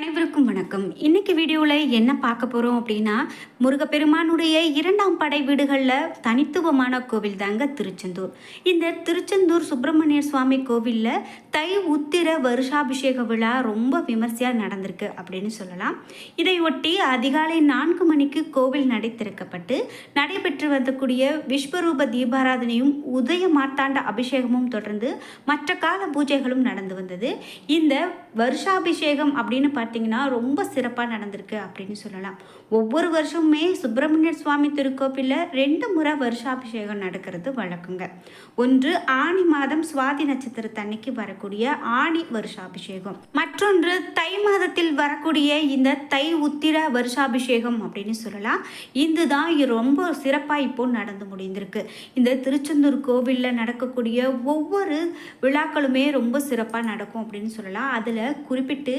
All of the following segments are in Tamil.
அனைவருக்கும் வணக்கம். இன்னைக்கு வீடியோவில் என்ன பார்க்க போகிறோம் அப்படின்னா முருகப்பெருமானுடைய இரண்டாம் படை வீடுகளில் தனித்துவமான கோவில் தாங்க திருச்செந்தூர். இந்த திருச்செந்தூர் சுப்பிரமணிய சுவாமி கோவிலில் தை உத்திர வருஷாபிஷேக விழா ரொம்ப விமர்சையாக நடந்திருக்கு அப்படின்னு சொல்லலாம். இதையொட்டி அதிகாலை நான்கு மணிக்கு கோவில் நடை திறக்கப்பட்டு நடைபெற்று வந்தக்கூடிய விஸ்வரூப தீபாராதனையும் உதய மார்த்தாண்ட அபிஷேகமும் தொடர்ந்து மற்ற கால பூஜைகளும் நடந்து வந்தது. இந்த வருஷாபிஷேகம் அப்படின்னு பார்த்தீங்கன்னா ரொம்ப சிறப்பாக நடந்திருக்கு அப்படின்னு சொல்லலாம். ஒவ்வொரு வருஷமுமே சுப்பிரமணிய சுவாமி திருக்கோவிலில் ரெண்டு முறை வருஷாபிஷேகம் நடக்கிறது வழக்கங்க. ஒன்று ஆணி மாதம் சுவாதி நட்சத்திரத்தன்னைக்கு வரக்கூடிய ஆணி வருஷாபிஷேகம். மற்றொன்று தை மாதத்தில் வரக்கூடிய இந்த தை உத்திர வருஷாபிஷேகம் அப்படின்னு சொல்லலாம். இதுதான் ரொம்ப சிறப்பாக இப்போ நடந்து முடிந்திருக்கு. இந்த திருச்செந்தூர் கோவிலில் நடக்கக்கூடிய ஒவ்வொரு விழாக்களுமே ரொம்ப சிறப்பாக நடக்கும் அப்படின்னு சொல்லலாம். அதில் குறிப்பிட்டு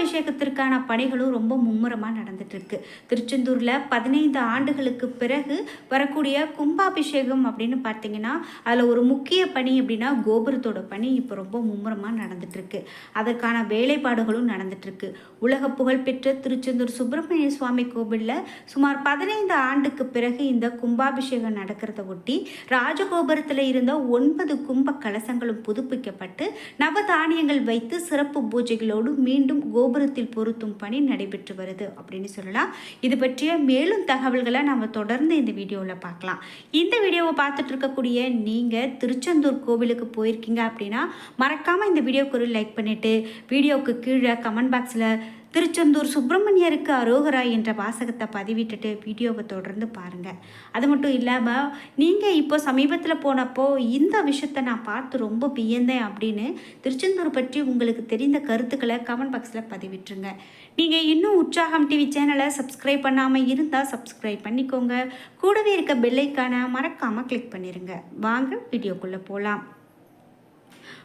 கும்பாபிஷேகத்திற்கான பணிகளும் ரொம்ப மும்முரமாக நடந்துட்டுருக்கு. திருச்செந்தூரில் பதினைந்து ஆண்டுகளுக்கு பிறகு வரக்கூடிய கும்பாபிஷேகம் அப்படின்னு பார்த்தீங்கன்னா அதில் ஒரு முக்கிய பணி அப்படின்னா கோபுரத்தோட பணி இப்போ ரொம்ப மும்முரமாக நடந்துட்டுருக்கு. அதற்கான வேலைப்பாடுகளும் நடந்துட்டுருக்கு. உலக புகழ்பெற்ற திருச்செந்தூர் சுப்பிரமணிய சுவாமி கோவிலில் சுமார் பதினைந்து ஆண்டுக்கு பிறகு இந்த கும்பாபிஷேகம் நடக்கிறத ஒட்டி ராஜகோபுரத்தில் இருந்த ஒன்பது கும்ப கலசங்களும் புதுப்பிக்கப்பட்டு நவதானியங்கள் வைத்து சிறப்பு பூஜைகளோடு மீண்டும் கோபுரத்தில் பொருத்தும் பணி நடைபெற்று வருது அப்படின்னு சொல்லலாம். இது பற்றிய மேலும் தகவல்களை நம்ம தொடர்ந்து இந்த வீடியோவில் பார்க்கலாம். இந்த வீடியோவை பார்த்துட்டு இருக்கக்கூடிய நீங்கள் திருச்செந்தூர் கோவிலுக்கு போயிருக்கீங்க அப்படின்னா மறக்காமல் இந்த வீடியோக்கு ஒரு லைக் பண்ணிவிட்டு வீடியோவுக்கு கீழே கமெண்ட் பாக்ஸில் திருச்செந்தூர் சுப்பிரமணியருக்கு அரோகரா என்ற வாசகத்தை பதிவிட்டுட்டு வீடியோவை தொடர்ந்து பாருங்கள் அது மட்டும் இல்லாமல் நீங்கள் இப்போ சமீபத்தில் போனப்போ இந்த விஷயத்தை நான் பார்த்து ரொம்ப வியந்தேன் அப்படின்னு திருச்செந்தூர் பற்றி உங்களுக்கு தெரிந்த கருத்துக்களை கமெண்ட் பாக்ஸில் பதிவிட்டுருங்க. நீங்கள் இன்னும் உற்சாகம் டிவி சேனலை சப்ஸ்கிரைப் பண்ணாமல் இருந்தால் சப்ஸ்கிரைப் பண்ணிக்கோங்க. கூடவே இருக்க பெல்லைக்கான மறக்காமல் கிளிக் பண்ணிடுங்க வாங்க வீடியோக்குள்ளே போகலாம்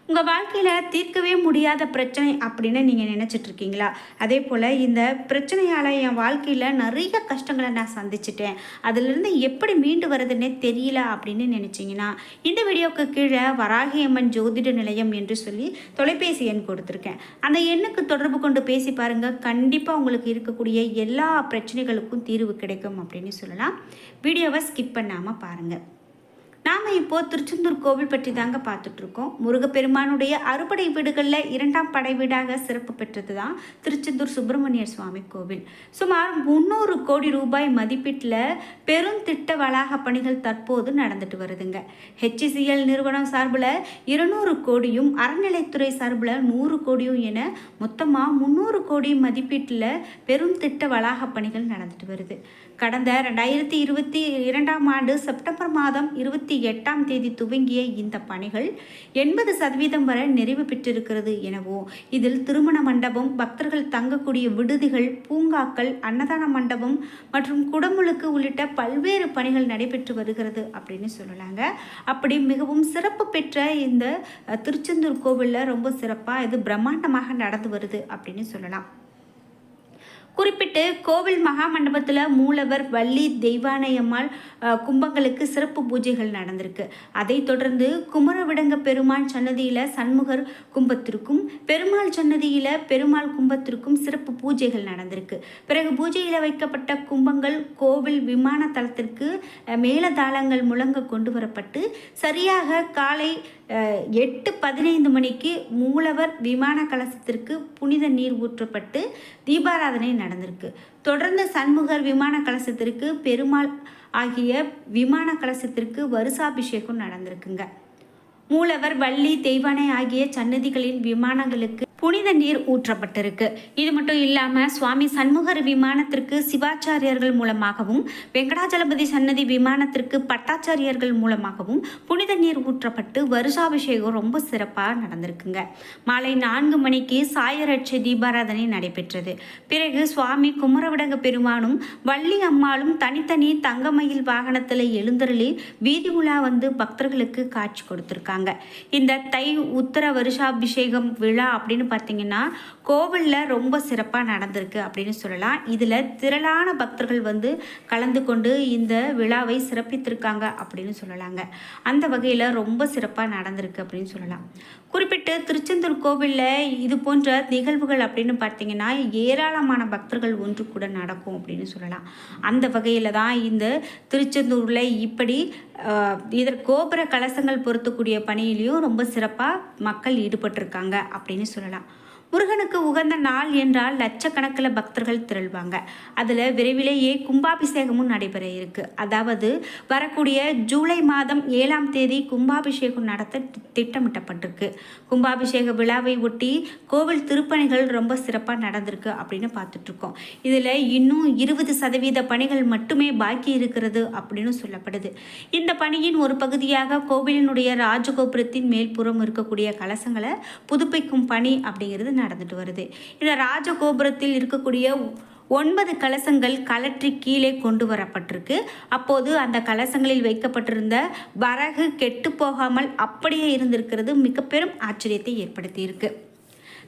உங்கள் வாழ்க்கையில் தீர்க்கவே முடியாத பிரச்சனை அப்படின்னு நீங்கள் நினச்சிட்டு இருக்கீங்களா? அதே போல் இந்த பிரச்சனையால் என் வாழ்க்கையில் நிறைய கஷ்டங்களை நான் சந்திச்சிட்டேன். அதிலிருந்து எப்படி மீண்டு வரதுன்னே தெரியல அப்படின்னு நினச்சிங்கன்னா இந்த வீடியோவுக்கு கீழே வராகியம்மன் ஜோதிட நிலையம் என்று சொல்லி தொலைபேசி எண் கொடுத்துருக்கேன். அந்த எண்ணுக்கு தொடர்பு கொண்டு பேசி பாருங்கள் கண்டிப்பாக உங்களுக்கு இருக்கக்கூடிய எல்லா பிரச்சனைகளுக்கும் தீர்வு கிடைக்கும் அப்படின்னு சொல்லலாம். வீடியோவை ஸ்கிப் பண்ணாமல் பாருங்கள் நாம் இப்போ திருச்செந்தூர் கோவில் பற்றி தாங்க பார்த்துட்ருக்கோம். முருகப்பெருமானுடைய அறுபடை வீடுகளில் இரண்டாம் படை வீடாக சிறப்பு பெற்றது தான் திருச்செந்தூர் சுப்பிரமணிய சுவாமி கோவில். சுமார் முந்நூறு கோடி ரூபாய் மதிப்பீட்டில் பெருந்திட்ட வளாக பணிகள் தற்போது நடந்துட்டு வருதுங்க. ஹெச்சிசிஎல் நிறுவனம் சார்பில் இருநூறு கோடியும் அறநிலைத்துறை சார்பில் நூறு கோடியும் என மொத்தமாக முந்நூறு கோடி மதிப்பீட்டில் பெரும் திட்ட வளாக பணிகள் நடந்துட்டு வருது. கடந்த ரெண்டாயிரத்தி இருபத்தி இரண்டாம் ஆண்டு செப்டம்பர் மாதம் இருபத்தி எட்டாம் தேதி துவங்கிய இந்த பணிகள் எண்பது சதவீதம் வரை நிறைவு பெற்றிருக்கிறது எனவும் இதில் திருமண மண்டபம் பக்தர்கள் தங்கக்கூடிய விடுதிகள் பூங்காக்கள் அன்னதான மண்டபம் மற்றும் குடமுழுக்கு உள்ளிட்ட பல்வேறு பணிகள் நடைபெற்று வருகிறது அப்படின்னு சொல்லலாங்க அப்படி மிகவும் சிறப்பு பெற்ற இந்த திருச்செந்தூர் கோவிலில் ரொம்ப சிறப்பாக இது பிரம்மாண்டமாக நடந்து வருது அப்படின்னு சொல்லலாம். குறிப்பிட்டு கோவில் மகா மண்டபத்தில் மூலவர் வள்ளி தெய்வானையம்மாள் கும்பங்களுக்கு சிறப்பு பூஜைகள் நடந்திருக்கு. அதைத் தொடர்ந்து குமரவிடங்க பெருமாள் சன்னதியில் சண்முகர் கும்பத்திற்கும் பெருமாள் சன்னதியில் பெருமாள் கும்பத்திற்கும் சிறப்பு பூஜைகள் நடந்திருக்கு. பிறகு பூஜையில் வைக்கப்பட்ட கும்பங்கள் கோவில் விமான தளத்திற்கு மேலதாளங்கள் முழங்க கொண்டு வரப்பட்டு சரியாக காலை எட்டு பதினைந்து மணிக்கு மூலவர் விமான கலசத்திற்கு புனித நீர் ஊற்றப்பட்டு தீபாராதனை நடந்திருக்கு. தொடர்ந்து சண்முகர் விமான கலசத்திற்கு பெருமாள் ஆகிய விமான கலசத்திற்கு வருஷாபிஷேகம் நடந்திருக்குங்க. மூலவர் வள்ளி தெய்வானை ஆகிய சன்னதிகளின் விமானங்களுக்கு புனித நீர் ஊற்றப்பட்டிருக்கு. இது மட்டும் இல்லாமல் சுவாமி சண்முகர் விமானத்திற்கு சிவாச்சாரியர்கள் மூலமாகவும் வெங்கடாஜலபதி சன்னதி விமானத்திற்கு பட்டாச்சாரியர்கள் மூலமாகவும் புனித நீர் ஊற்றப்பட்டு வருஷாபிஷேகம் ரொம்ப சிறப்பாக நடந்திருக்குங்க. மாலை நான்கு மணிக்கு சாயரட்சை தீபாராதனை நடைபெற்றது. பிறகு சுவாமி குமரவிடங்க பெருமானும் வள்ளி அம்மாளும் தனித்தனி தங்கமயில் வாகனத்தில் எழுந்தருளி வீதி உலா வந்து பக்தர்களுக்கு காட்சி கொடுத்துருக்காங்க. இந்த தை உத்தர வருஷாபிஷேகம் விழா அப்படின்னு பார்த்தீங்கன்னா கோவிலில் ரொம்ப சிறப்பாக நடந்திருக்கு அப்படின்னு சொல்லலாம். இதில் திரளான பக்தர்கள் வந்து கலந்து கொண்டு இந்த விழாவை சிறப்பித்திருக்காங்க அப்படின்னு சொல்லலாங்க. அந்த வகையில் ரொம்ப சிறப்பாக நடந்திருக்கு அப்படின்னு சொல்லலாம். குறிப்பிட்டு திருச்செந்தூர் கோவிலில் இது போன்ற நிகழ்வுகள் அப்படின்னு பார்த்தீங்கன்னா ஏராளமான பக்தர்கள் ஒன்று கூட நடக்கும் அப்படின்னு சொல்லலாம். அந்த வகையில் தான் இந்த திருச்செந்தூரில் இப்படி அஹ், இதர் கோபுர கலசங்கள் பொருத்தக்கூடிய பணியிலையும் ரொம்ப சிறப்பாக மக்கள் ஈடுபட்டிருக்காங்க அப்படின்னு சொல்லலாம். முருகனுக்கு உகந்த நாள் என்றால் லட்சக்கணக்கில் பக்தர்கள் திரள்வாங்க. அதில் விரைவிலேயே கும்பாபிஷேகமும் நடைபெற இருக்கு. அதாவது வரக்கூடிய ஜூலை மாதம் ஏழாம் தேதி கும்பாபிஷேகம் நடத்த திட்டமிட்டப்பட்டிருக்கு. கும்பாபிஷேக விழாவை ஒட்டி கோவில் திருப்பணிகள் ரொம்ப சிறப்பாக நடந்திருக்கு அப்படின்னு பார்த்துட்ருக்கோம். இதில் இன்னும் இருபது சதவீத பணிகள் மட்டுமே பாக்கி இருக்கிறது அப்படின்னு சொல்லப்படுது. இந்த பணியின் ஒரு பகுதியாக கோவிலினுடைய ராஜகோபுரத்தின் மேல்புறம் இருக்கக்கூடிய கலசங்களை புதுப்பிக்கும் பணி அப்படிங்கிறது நடந்துட்டு வருது. இந்த ராஜகோபுரத்தில் இருக்கக்கூடிய ஒன்பது கலசங்கள் கலற்றி கீழே கொண்டு வரப்பட்டிருக்கு. அப்போது அந்த கலசங்களில் வைக்கப்பட்டிருந்த வரகு கெட்டு போகாமல் அப்படியே இருந்திருக்கிறது மிக பெரும் ஆச்சரியத்தை ஏற்படுத்தியிருக்கு.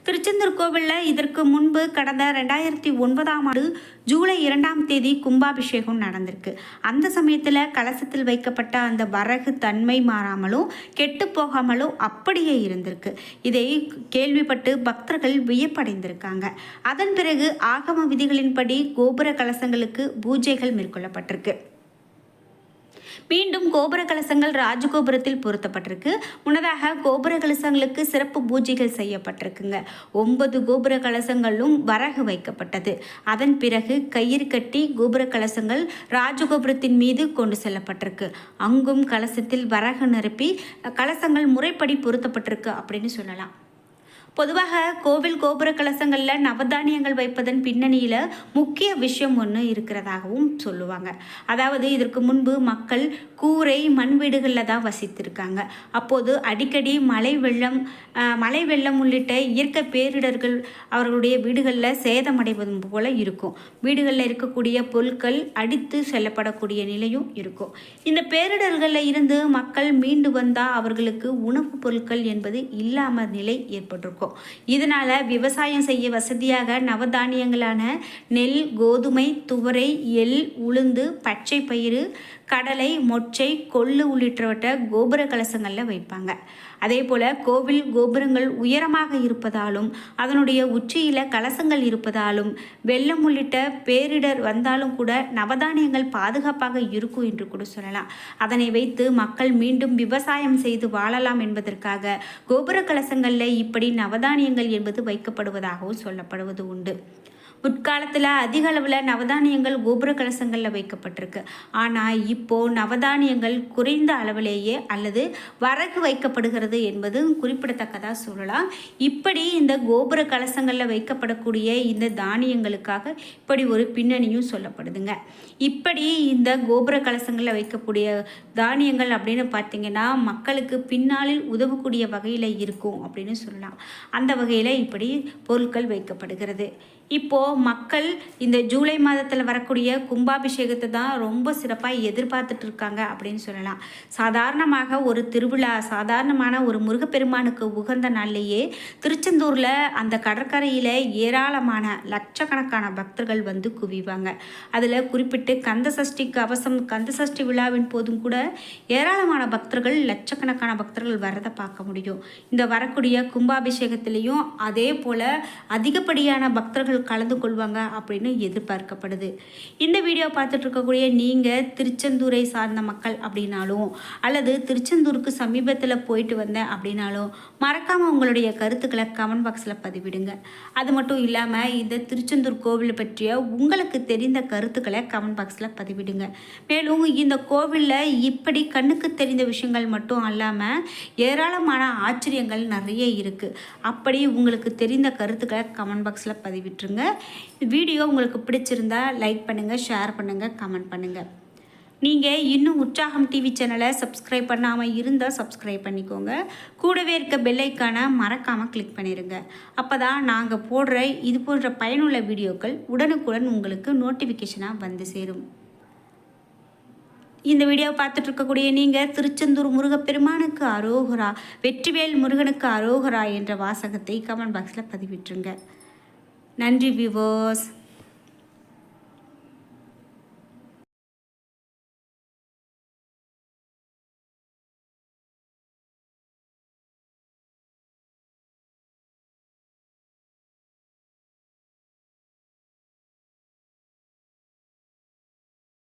திருச்செந்தூர் கோவிலில் இதற்கு முன்பு கடந்த ரெண்டாயிரத்தி ஒன்பதாம் ஆண்டு ஜூலை இரண்டாம் தேதி கும்பாபிஷேகம் நடந்திருக்கு. அந்த சமயத்தில் கலசத்தில் வைக்கப்பட்ட அந்த வரகு தன்மை மாறாமலும் கெட்டு போகாமலும் அப்படியே இருந்திருக்கு. இதை கேள்விப்பட்டு பக்தர்கள் வியப்படைந்திருக்காங்க. அதன் பிறகு ஆகம விதிகளின்படி கோபுர கலசங்களுக்கு பூஜைகள் மேற்கொள்ளப்பட்டிருக்கு. மீண்டும் கோபுர கலசங்கள் ராஜகோபுரத்தில் பொருத்தப்பட்டிருக்கு. முன்னதாக கோபுர கலசங்களுக்கு சிறப்பு பூஜைகள் செய்யப்பட்டிருக்குங்க. ஒன்பது கோபுர கலசங்களும் வரகு வைக்கப்பட்டது. அதன் பிறகு கயிறு கட்டி கோபுர கலசங்கள் ராஜகோபுரத்தின் மீது கொண்டு செல்லப்பட்டிருக்கு. அங்கும் கலசத்தில் வரகு நிரப்பி கலசங்கள் முறைப்படி பொருத்தப்பட்டிருக்கு அப்படின்னு சொல்லலாம். பொதுவாக கோவில் கோபுர கலசங்களில் நவதானியங்கள் வைப்பதன் பின்னணியில் முக்கிய விஷயம் ஒன்று இருக்கிறதாகவும் சொல்லுவாங்க. அதாவது இதற்கு முன்பு மக்கள் கூரை மண் வீடுகளில் தான் வசித்திருக்காங்க. அப்போது அடிக்கடி மழை வெள்ளம் மழை வெள்ளம் உள்ளிட்ட இயற்கை பேரிடர்கள் அவர்களுடைய வீடுகளில் சேதமடைவது போல இருக்கும். வீடுகளில் இருக்கக்கூடிய பொருட்கள் அடித்து செல்லப்படக்கூடிய நிலையும் இருக்கும். இந்த பேரிடர்களில் இருந்து மக்கள் மீண்டு வந்தால் அவர்களுக்கு உணவுப் பொருட்கள் என்பது இல்லாமல் நிலை ஏற்பட்டிருக்கும். இதனால் விவசாயம் செய்ய வசதியாக நவதானியங்களான நெல் கோதுமை துவரை எள் உளுந்து பச்சை பயிறு கடலை மொச்சை கொள்ளு உள்ளிட்டவற்றை கோபுர கலசங்களில் வைப்பாங்க. அதே போல் கோவில் கோபுரங்கள் உயரமாக இருப்பதாலும் அதனுடைய உச்சியில் கலசங்கள் இருப்பதாலும் வெள்ளம் உள்ளிட்ட பேரிடர் வந்தாலும் கூட நவதானியங்கள் பாதுகாப்பாக இருக்கும் என்று கூட சொல்லலாம். அதனை வைத்து மக்கள் மீண்டும் விவசாயம் செய்து வாழலாம் என்பதற்காக கோபுர கலசங்களில் இப்படி நவதானியங்கள் என்பது வைக்கப்படுவதாகவும் சொல்லப்படுவது உண்டு. உட்காலத்தில் அதிக அளவில் நவதானியங்கள் கோபுர கலசங்களில் வைக்கப்பட்டிருக்கு. ஆனால் இப்போது நவதானியங்கள் குறைந்த அளவிலேயே அல்லது வரகு வைக்கப்படுகிறது என்பது குறிப்பிடத்தக்கதாக சொல்லலாம். இப்படி இந்த கோபுர கலசங்களில் வைக்கப்படக்கூடிய இந்த தானியங்களுக்காக இப்படி ஒரு பின்னணியும் சொல்லப்படுதுங்க. இப்படி இந்த கோபுர கலசங்களில் வைக்கக்கூடிய தானியங்கள் அப்படின்னு பார்த்தீங்கன்னா மக்களுக்கு பின்னாளில் உதவக்கூடிய வகையில் இருக்கும் அப்படின்னு சொல்லலாம். அந்த வகையில் இப்படி பொருட்கள் வைக்கப்படுகிறது. இப்போது இப்போது மக்கள் இந்த ஜூலை மாதத்தில் வரக்கூடிய கும்பாபிஷேகத்தை தான் ரொம்ப சிறப்பாக எதிர்பார்த்துட்டு இருக்காங்க அப்படின்னு சொல்லலாம். சாதாரணமாக ஒரு திருவிழா சாதாரணமான ஒரு முருகப்பெருமானுக்கு உகந்த நாள்லேயே திருச்செந்தூரில் அந்த கடற்கரையில் ஏராளமான லட்சக்கணக்கான பக்தர்கள் வந்து குவிவாங்க. அதில் குறிப்பிட்டு கந்த சஷ்டி கவசம் கந்த சஷ்டி விழாவின் போதும் கூட ஏராளமான பக்தர்கள் லட்சக்கணக்கான பக்தர்கள் வரதை பார்க்க முடியும். இந்த வரக்கூடிய கும்பாபிஷேகத்திலையும் அதே போல் அதிகப்படியான பக்தர்கள் கலந்து கொள்வாங்க அப்படின்னு எதிர்பார்க்கப்படுது. இந்த வீடியோ பார்த்துட்டு இருக்கக்கூடிய நீங்கள் திருச்செந்தூரை சார்ந்த மக்கள் அப்படின்னாலும் அல்லது திருச்செந்தூருக்கு சமீபத்தில் போயிட்டு வந்தேன் அப்படின்னாலும் மறக்காமல் உங்களுடைய கருத்துக்களை கமெண்ட் பாக்ஸில் பதிவிடுங்க. அது மட்டும் இல்லாமல் இந்த திருச்செந்தூர் கோவில் பற்றிய உங்களுக்கு தெரிந்த கருத்துக்களை கமெண்ட் பாக்ஸில் பதிவிடுங்க. மேலும் இந்த கோவிலில் இப்படி கண்ணுக்கு தெரிந்த விஷயங்கள் மட்டும் அல்லாமல் ஏராளமான ஆச்சரியங்கள் நிறைய இருக்குது அப்படி உங்களுக்கு தெரிந்த கருத்துக்களை கமெண்ட் பாக்ஸில் பதிவிட்டுருங்க. வீடியோ உங்களுக்கு பிடிச்சிருந்தா லைக் பண்ணுங்கள் ஷேர் பண்ணுங்கள் கமெண்ட் பண்ணுங்கள் நீங்கள் இன்னும் உற்சாகம் டிவி சேனலை சப்ஸ்கிரைப் பண்ணாமல் இருந்தால் சப்ஸ்கிரைப் பண்ணிக்கோங்க. கூடவே இருக்க பெல்லைக்கான மறக்காமல் கிளிக் பண்ணிடுங்க அப்போ தான் நாங்கள் போடுற இது போன்ற பயனுள்ள வீடியோக்கள் உடனுக்குடன் உங்களுக்கு நோட்டிஃபிகேஷனாக வந்து சேரும். இந்த வீடியோவை பார்த்துட்டு இருக்கக்கூடிய நீங்கள் திருச்செந்தூர் முருகப்பெருமானுக்கு அரோகரா வெற்றிவேல் முருகனுக்கு அரோகரா என்ற வாசகத்தை கமெண்ட் பாக்ஸில் பதிவிட்டுருங்க. நன்றி விவோஸ்